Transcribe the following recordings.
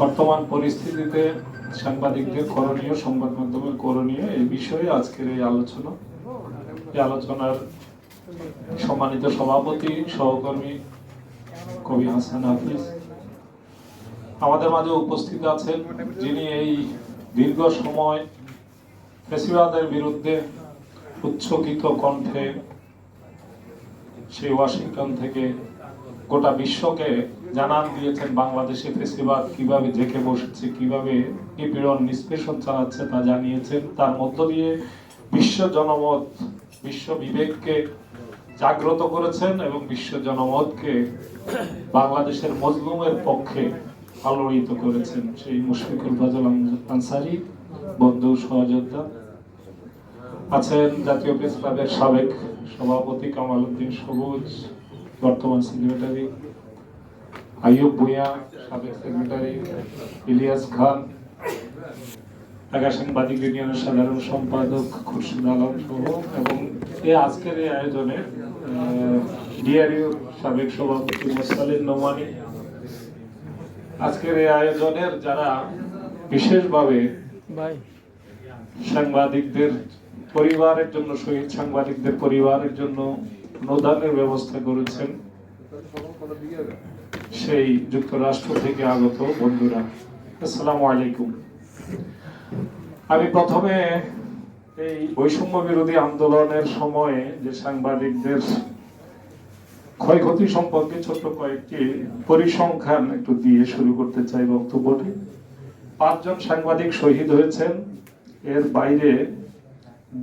বর্তমান পরিস্থিতিতে সাংবাদিকদের করণীয়, সংবাদ মাধ্যমের করণীয় এই বিষয়ে আজকের এই আলোচনা। এই আলোচনার সম্মানিত সভাপতি, সহকর্মী কবি হাসান হাফিজ। আমাদের মাঝে উপস্থিত আছেন যিনি এই দীর্ঘ সময় ফেসিবাদের বিরুদ্ধে উচ্চকিত কণ্ঠে সেই ওয়াশিংটন থেকে গোটা বিশ্বকে জানান দিয়েছেন বাংলাদেশে ফেসিবাদ কীভাবে জেকে বসেছে, কীভাবে নিপীড়ন নিষ্পেষণ চালাচ্ছে তা জানিয়েছেন। তার মধ্য দিয়ে বিশ্ব জনমত, বিশ্ব বিবেককে জাগ্রত করেছেন এবং বিশ্ব জনমতকে বাংলাদেশের মজলুমের পক্ষে আলোড়িত করেছেন সেই মুশফিকুল ফজল আনসারি বন্ধু, সহযোদ্ধা। আছেন জাতীয় প্রেস ক্লাবের সাবেক সভাপতি কামাল উদ্দিন সবুজ, বর্তমান সেক্রেটারি। আইয়ুব ভুঁইয়া সাবেক সেক্রেটারি ইলিয়াস খান ঢাকা সাংবাদিক ইউনিয়নের সাধারণ সম্পাদক খুরশিদ আলম সহ এবং এই আজকের এই আয়োজনে ডিআরইউ সাবেক সভাপতি মোসালিন নোমানি। আজকের এই আয়োজনের যারা বিশেষভাবে সাংবাদিকদের পরিবারের জন্য শহীদ সাংবাদিকদের পরিবারের জন্য অনুদানের ব্যবস্থা করেছেন। সেই যুক্তরাষ্ট্র থেকে আগত বন্ধুরা, আসসালামু আলাইকুম। আমি প্রথমে এই বৈষম্য বিরোধী আন্দোলনের সময়ে যে সাংবাদিকদের ক্ষয়ক্ষতি সম্পর্কে ছোট্ট কয়েকটি পরিসংখ্যান একটু দিয়ে শুরু করতে চাই বক্তব্যটি। পাঁচজন সাংবাদিক শহীদ হয়েছেন, এর বাইরে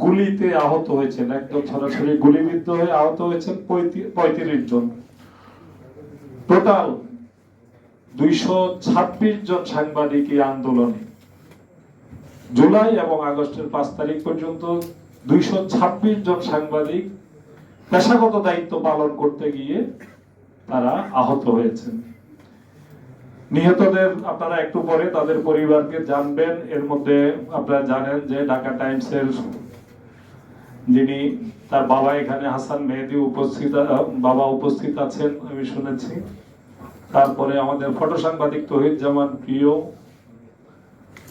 গুলিতে আহত হয়েছেন, একদম সরাসরি গুলিবিদ্ধ হয়ে আহত হয়েছেন পঁয়ত্রিশ জন। টোটাল দুইশো ছাব্বিশ জন সাংবাদিক এই আন্দোলনে। জুলাই এবং আগস্টের পাঁচ তারিখ পর্যন্ত দুইশো ছাব্বিশ জন সাংবাদিক পেশাগত দায়িত্ব পালন করতে গিয়ে তারা আহত হয়েছেন। নিহতদের আপনারা একটু পরে তাদের পরিবারকে জানবেন। এর মধ্যে আপনারা জানেন যে ঢাকা টাইমসের যিনি তার বাবা এখানে হাসান মেহেদি উপস্থিত, বাবা উপস্থিত আছেন, আমি শুনেছি। তারপরে আমাদের ফটো সাংবাদিক তহিদ জামান প্রিয়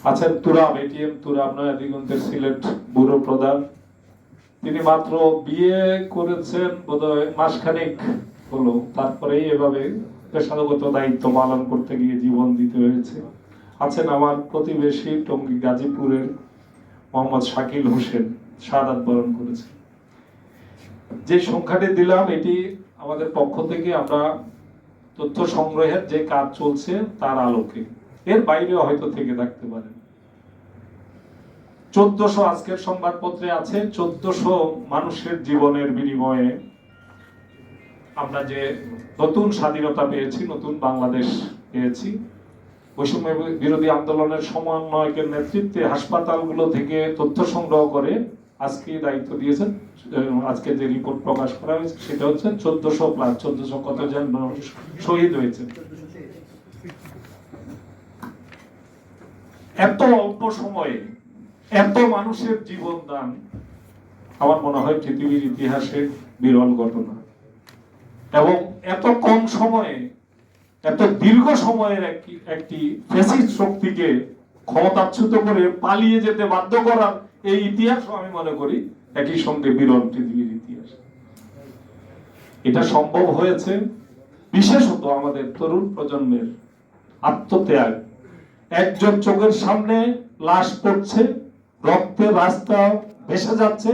আছেন তুরাব, এটিএম তুরাব, নয়াদিগন্তের সিলেট ব্যুরো প্রধান। তিনি মাত্র বিয়ে করেছেন বোধহয় মাসখানেক হলো। তারপরেই এভাবে পেশাগত দায়িত্ব পালন করতে গিয়ে জীবন দিতে হয়েছে। আছেন আমার প্রতিবেশী টঙ্গী গাজীপুরের মোহাম্মদ শাকিল হোসেন সাদাত বরণ করেছে যে সংখ্যাটি দিলাম, এটি আমাদের পক্ষ থেকে আমরা তথ্য সংগ্রহের যে কাজ চলছে, তার আলোকে। এর বাইরে হয়তো থেকে থাকতে পারে। চোদ্দশো আজকের সংবাদপত্রে আছে, চোদ্দশো মানুষের জীবনের বিনিময়ে আমরা যে নতুন স্বাধীনতা পেয়েছি, নতুন বাংলাদেশ পেয়েছি, বৈষম্য বিরোধী আন্দোলনের সমন্বয়কের নেতৃত্বে হাসপাতালগুলো থেকে তথ্য সংগ্রহ করে আজকে দায়িত্ব দিয়েছেন আজকে যে রিপোর্ট প্রকাশ করা হয়েছে সেটা হচ্ছে চোদ্দশো প্লাস চোদ্দশো কত জন শহীদ হয়েছে। এত অল্প সময়ে এত মানুষের জীবন দান আমার মনে হয় পৃথিবীর ইতিহাসে বিরল ঘটনা। এবং এত কম সময়ে, এত দীর্ঘ সময়ের একটি একটি ফেসিস্ট শক্তিকে ক্ষমতাচ্যুত করে পালিয়ে যেতে বাধ্য করার এই ইতিহাস আমি মনে করি একই সঙ্গে বিরল পৃথিবীর ইতিহাস। এটা সম্ভব হয়েছে বিশেষত আমাদের তরুণ প্রজন্মের আত্মত্যাগ। একজন চোখের সামনে লাশ পড়ছে, রক্তের রাস্তা ভেসে যাচ্ছে